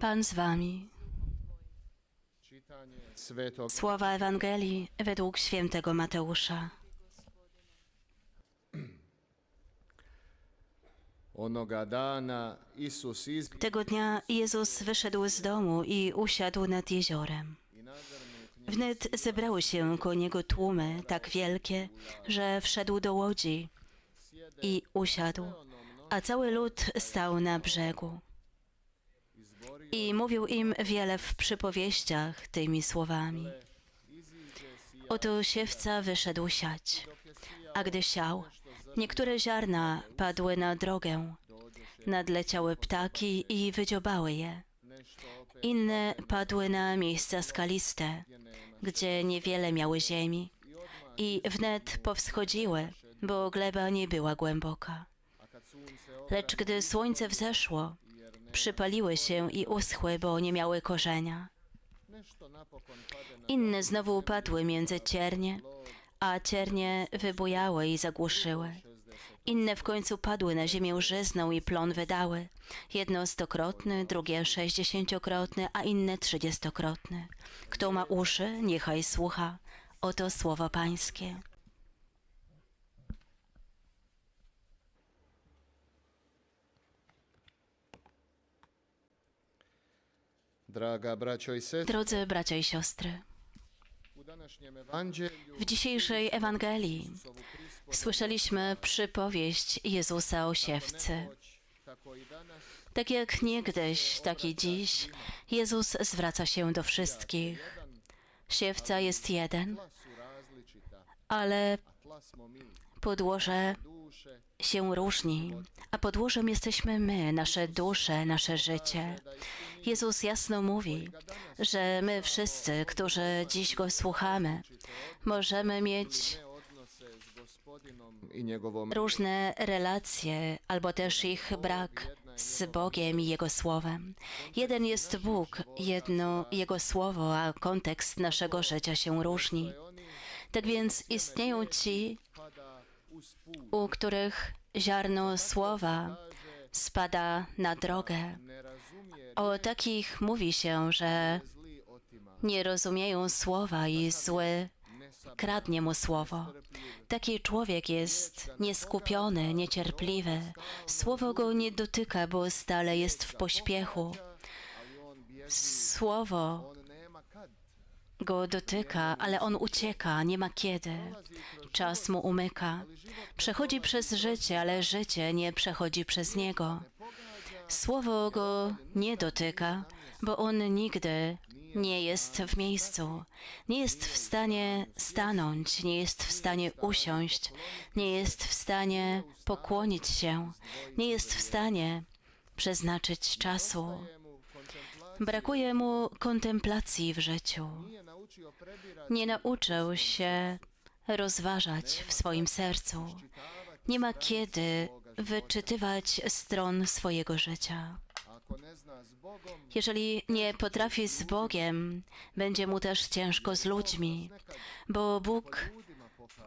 Pan z wami. Słowa Ewangelii według świętego Mateusza. Tego dnia Jezus wyszedł z domu i usiadł nad jeziorem. Wnet zebrały się koło niego tłumy tak wielkie, że wszedł do łodzi i usiadł, a cały lud stał na brzegu. I mówił im wiele w przypowieściach tymi słowami. Oto siewca wyszedł siać, a gdy siał, niektóre ziarna padły na drogę, nadleciały ptaki i wydziobały je. Inne padły na miejsca skaliste, gdzie niewiele miały ziemi i wnet powschodziły, bo gleba nie była głęboka. Lecz gdy słońce wzeszło, przypaliły się i uschły, bo nie miały korzenia. Inne znowu upadły między ciernie, a ciernie wybujały i zagłuszyły. 60 Inne w końcu padły na ziemię żyzną i plon wydały. Jedno stokrotny, drugie sześćdziesięciokrotny, a inne trzydziestokrotny. Kto ma uszy, niechaj słucha. Oto słowo Pańskie. Draga braćo i sestre, Drodzy bracia i siostry, w dzisiejszej Ewangelii słyszeliśmy przypowieść Jezusa o siewcy. Tak jak niegdyś, tak i dziś, Jezus zwraca się do wszystkich. Siewca jest jeden, ale podłoże się różni, a podłożem jesteśmy my, nasze dusze, nasze życie. Jezus jasno mówi, że my wszyscy, którzy dziś Go słuchamy, możemy mieć różne relacje, albo też ich brak z Bogiem i Jego Słowem. Jeden jest Bóg, jedno Jego Słowo, a kontekst naszego życia się różni. Tak więc istnieją ci, u których ziarno Słowa spada na drogę. O takich mówi się, że nie rozumieją słowa i zły kradnie mu słowo. Taki człowiek jest nieskupiony, niecierpliwy. Słowo go nie dotyka, bo stale jest w pośpiechu. Słowo. Go dotyka, ale on ucieka, nie ma kiedy. Czas mu umyka. Przechodzi przez życie, ale życie nie przechodzi przez niego. Słowo go nie dotyka, bo on nigdy nie jest w miejscu. Nie jest w stanie stanąć, nie jest w stanie usiąść, nie jest w stanie pokłonić się, nie jest w stanie przeznaczyć czasu. Brakuje mu kontemplacji w życiu. Nie nauczył się rozważać w swoim sercu. Nie ma kiedy wyczytywać stron swojego życia. Jeżeli nie potrafi z Bogiem, będzie mu też ciężko z ludźmi, bo Bóg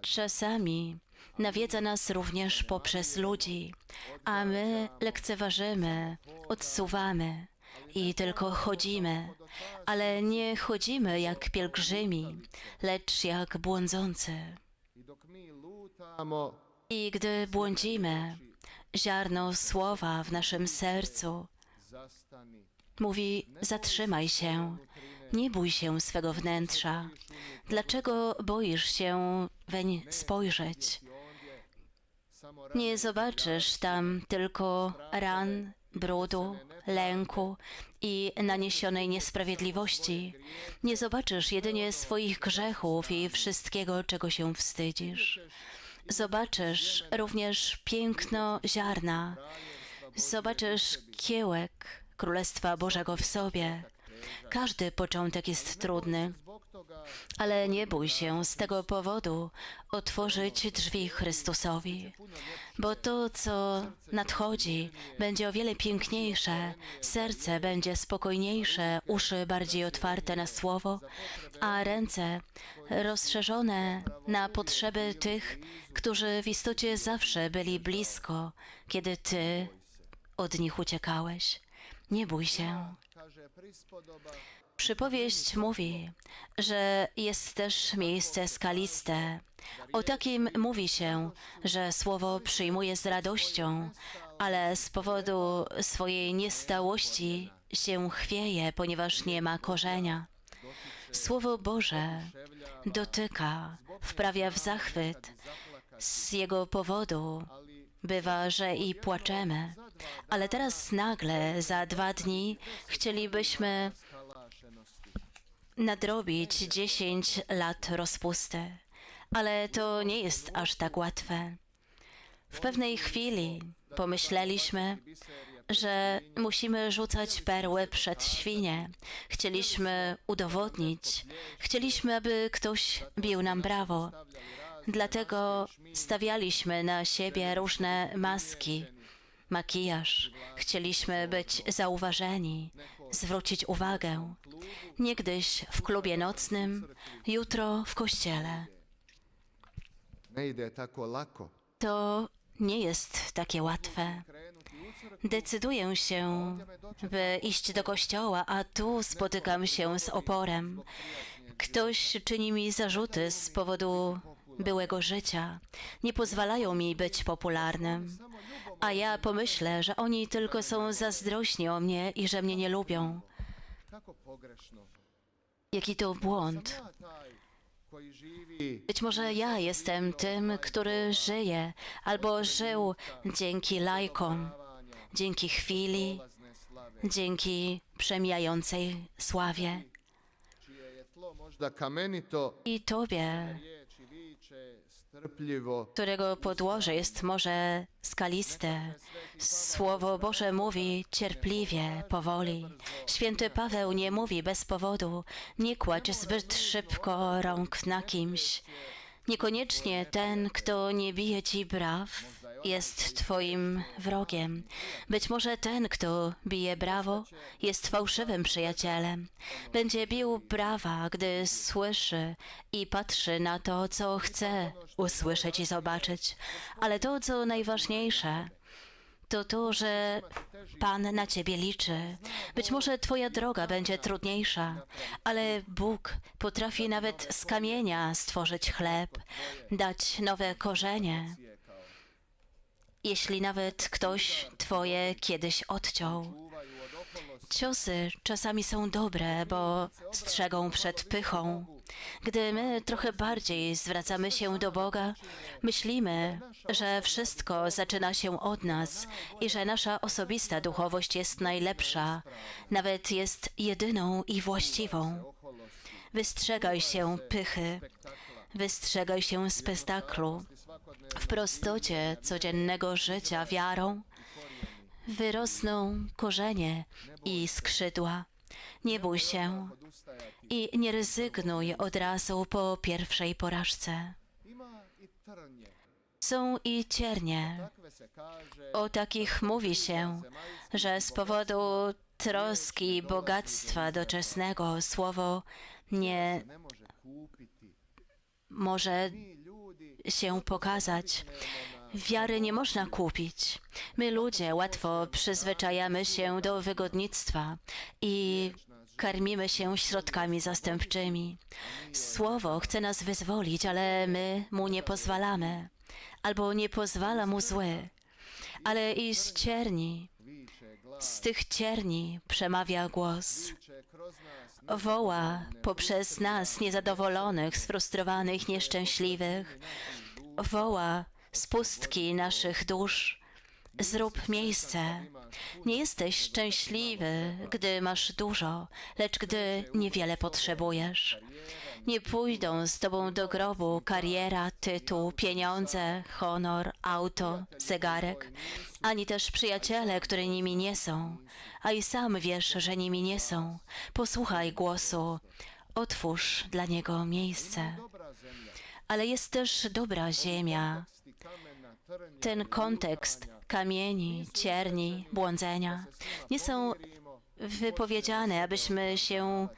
czasami nawiedza nas również poprzez ludzi, a my lekceważymy, odsuwamy i tylko chodzimy, ale nie chodzimy jak pielgrzymi, lecz jak błądzący. I gdy błądzimy, ziarno słowa w naszym sercu mówi: Zatrzymaj się, nie bój się swego wnętrza. Dlaczego boisz się weń spojrzeć? Nie zobaczysz tam tylko ran, brudu, lęku i naniesionej niesprawiedliwości. Nie zobaczysz jedynie swoich grzechów i wszystkiego, czego się wstydzisz. Zobaczysz również piękno ziarna. Zobaczysz kiełek Królestwa Bożego w sobie. Każdy początek jest trudny, ale nie bój się z tego powodu otworzyć drzwi Chrystusowi, bo to, co nadchodzi, będzie o wiele piękniejsze, serce będzie spokojniejsze, uszy bardziej otwarte na słowo, a ręce rozszerzone na potrzeby tych, którzy w istocie zawsze byli blisko, kiedy Ty od nich uciekałeś. Nie bój się. Przypowieść mówi, że jest też miejsce skaliste. O takim mówi się, że słowo przyjmuje z radością, ale z powodu swojej niestałości się chwieje, ponieważ nie ma korzenia. Słowo Boże dotyka, wprawia w zachwyt. Z jego powodu bywa, że i płaczemy. Ale teraz nagle, za dwa dni, chcielibyśmy. Nadrobić 10 lat rozpusty. Ale to nie jest aż tak łatwe. W pewnej chwili pomyśleliśmy, że musimy rzucać perły przed świnie. Chcieliśmy udowodnić, chcieliśmy, aby ktoś bił nam brawo. Dlatego stawialiśmy na siebie różne maski, makijaż. Chcieliśmy być zauważeni, zwrócić uwagę. Niegdyś w klubie nocnym, jutro w kościele. To nie jest takie łatwe. Decyduję się, by iść do kościoła, a tu spotykam się z oporem. Ktoś czyni mi zarzuty z powodu byłego życia. Nie pozwalają mi być popularnym. A ja pomyślę, że oni tylko są zazdrośni o mnie i że mnie nie lubią. Jaki to błąd. Być może ja jestem tym, który żyje albo żył dzięki lajkom, dzięki chwili, dzięki przemijającej sławie. I Tobie, którego podłoże jest może skaliste. Słowo Boże mówi cierpliwie, powoli. Święty Paweł nie mówi bez powodu, nie kładź zbyt szybko rąk na kimś. Niekoniecznie ten, kto nie bije ci braw, jest twoim wrogiem. Być może ten, kto bije brawo, jest fałszywym przyjacielem. Będzie bił brawa, gdy słyszy i patrzy na to, co chce usłyszeć i zobaczyć. Ale to, co najważniejsze, to to, że Pan na ciebie liczy. Być może twoja droga będzie trudniejsza, ale Bóg potrafi nawet z kamienia stworzyć chleb, dać nowe korzenie. Jeśli nawet ktoś twoje kiedyś odciął. Ciosy czasami są dobre, bo strzegą przed pychą. Gdy my trochę bardziej zwracamy się do Boga, myślimy, że wszystko zaczyna się od nas i że nasza osobista duchowość jest najlepsza, nawet jest jedyną i właściwą. Wystrzegaj się pychy, wystrzegaj się spektaklu. W prostocie codziennego życia wiarą wyrosną korzenie i skrzydła. Nie bój się i nie rezygnuj od razu po pierwszej porażce. Są i ciernie. O takich mówi się, że z powodu troski i bogactwa doczesnego słowo nie może się pokazać. Wiary nie można kupić. My ludzie łatwo przyzwyczajamy się do wygodnictwa i karmimy się środkami zastępczymi. Słowo chce nas wyzwolić, ale my mu nie pozwalamy, albo nie pozwala mu zły. Ale i z cierni, z tych cierni przemawia głos. Woła poprzez nas niezadowolonych, sfrustrowanych, nieszczęśliwych. Woła z pustki naszych dusz. Zrób miejsce. Nie jesteś szczęśliwy, gdy masz dużo, lecz gdy niewiele potrzebujesz. Nie pójdą z tobą do grobu kariera, tytuł, pieniądze, honor, auto, zegarek, ani też przyjaciele, które nimi nie są, a i sam wiesz, że nimi nie są. Posłuchaj głosu, otwórz dla niego miejsce. Ale jest też dobra ziemia, ten kontekst kamieni, cierni, błądzenia nie są wypowiedziane, abyśmy się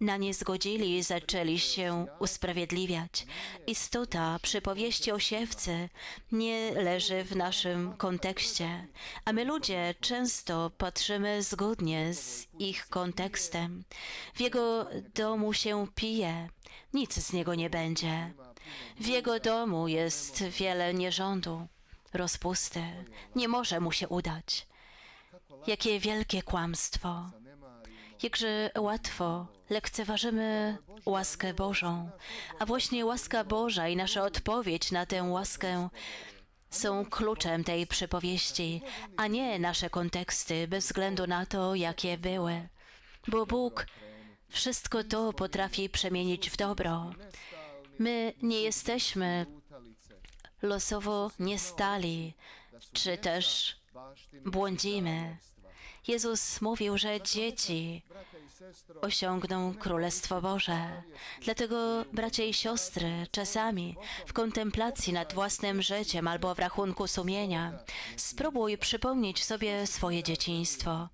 na nie zgodzili i zaczęli się usprawiedliwiać. Istota przypowieści o siewcy nie leży w naszym kontekście, a my ludzie często patrzymy zgodnie z ich kontekstem. W jego domu się pije, nic z niego nie będzie. W jego domu jest wiele nierządu, rozpusty, nie może mu się udać. Jakie wielkie kłamstwo! Jakże łatwo lekceważymy łaskę Bożą, a właśnie łaska Boża i nasza odpowiedź na tę łaskę są kluczem tej przypowieści, a nie nasze konteksty, bez względu na to, jakie były. Bo Bóg wszystko to potrafi przemienić w dobro. My nie jesteśmy losowo niestali, czy też błądzimy. Jezus mówił, że dzieci osiągną Królestwo Boże. Dlatego, bracia i siostry, czasami w kontemplacji nad własnym życiem albo w rachunku sumienia, spróbuj przypomnieć sobie swoje dzieciństwo.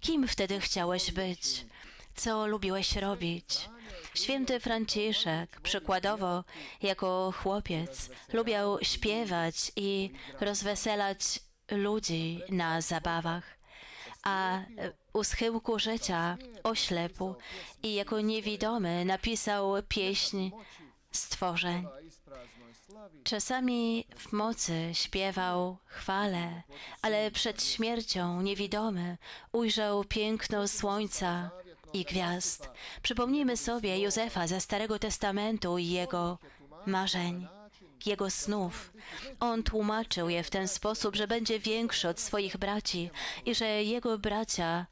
Kim wtedy chciałeś być? Co lubiłeś robić? Święty Franciszek, przykładowo, jako chłopiec, lubiał śpiewać i rozweselać ludzi na zabawach a u schyłku życia oślepł i jako niewidomy napisał pieśń stworzeń. Czasami w mocy śpiewał chwale, ale przed śmiercią niewidomy ujrzał piękno słońca i gwiazd. Przypomnijmy sobie Józefa ze Starego Testamentu i jego marzeń jego snów. On tłumaczył je w ten sposób, że będzie większy od swoich braci i że jego bracia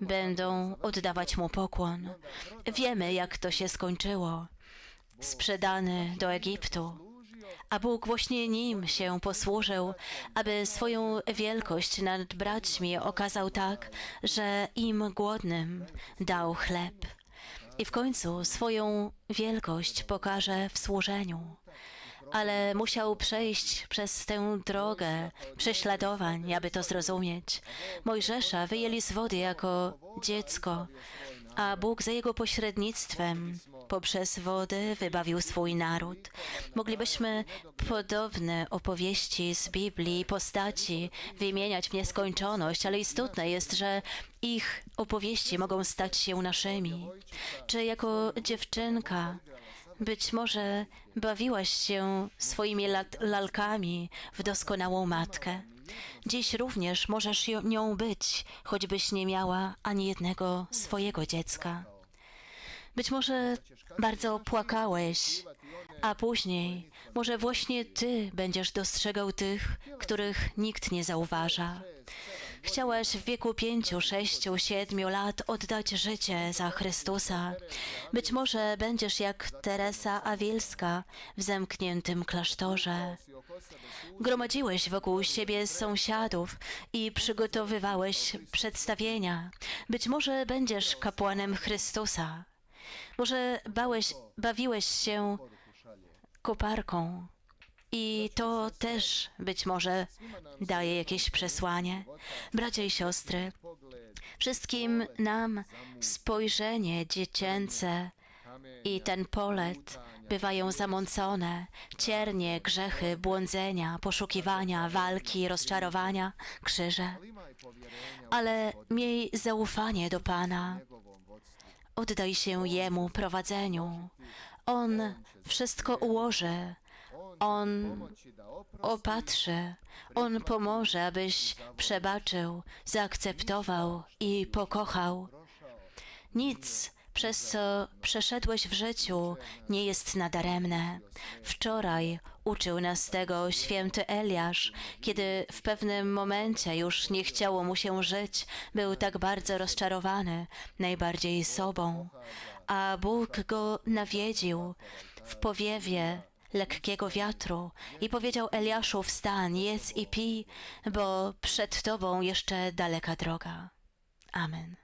będą oddawać mu pokłon. Wiemy, jak to się skończyło. Sprzedany do Egiptu. A Bóg właśnie nim się posłużył, aby swoją wielkość nad braćmi okazał tak, że im głodnym dał chleb. I w końcu swoją wielkość pokaże w służeniu ale musiał przejść przez tę drogę prześladowań, aby to zrozumieć. Mojżesza wyjęli z wody jako dziecko, a Bóg za jego pośrednictwem poprzez wodę wybawił swój naród. Moglibyśmy podobne opowieści z Biblii postaci wymieniać w nieskończoność, ale istotne jest, że ich opowieści mogą stać się naszymi. Czy jako dziewczynka być może bawiłaś się swoimi lalkami w doskonałą matkę. Dziś również możesz nią być, choćbyś nie miała ani jednego swojego dziecka. Być może bardzo płakałeś, a później może właśnie ty będziesz dostrzegał tych, których nikt nie zauważa. Chciałaś w wieku pięciu, sześciu, siedmiu lat oddać życie za Chrystusa. Być może będziesz jak Teresa Awilska w zamkniętym klasztorze. Gromadziłeś wokół siebie sąsiadów i przygotowywałeś przedstawienia. Być może będziesz kapłanem Chrystusa. Może bałeś, bawiłeś się koparką. I to też być może daje jakieś przesłanie. Bracia i siostry, wszystkim nam spojrzenie dziecięce i ten polet bywają zamącone, ciernie, grzechy, błądzenia, poszukiwania, walki, rozczarowania, krzyże. Ale miej zaufanie do Pana. Oddaj się Jemu prowadzeniu. On wszystko ułoży. On opatrzy, On pomoże, abyś przebaczył, zaakceptował i pokochał. Nic, przez co przeszedłeś w życiu, nie jest nadaremne. Wczoraj uczył nas tego święty Eliasz, kiedy w pewnym momencie już nie chciało mu się żyć, był tak bardzo rozczarowany, najbardziej sobą. A Bóg go nawiedził w powiewie lekkiego wiatru i powiedział Eliaszu: Wstań, jedz i pij, bo przed tobą jeszcze daleka droga. Amen.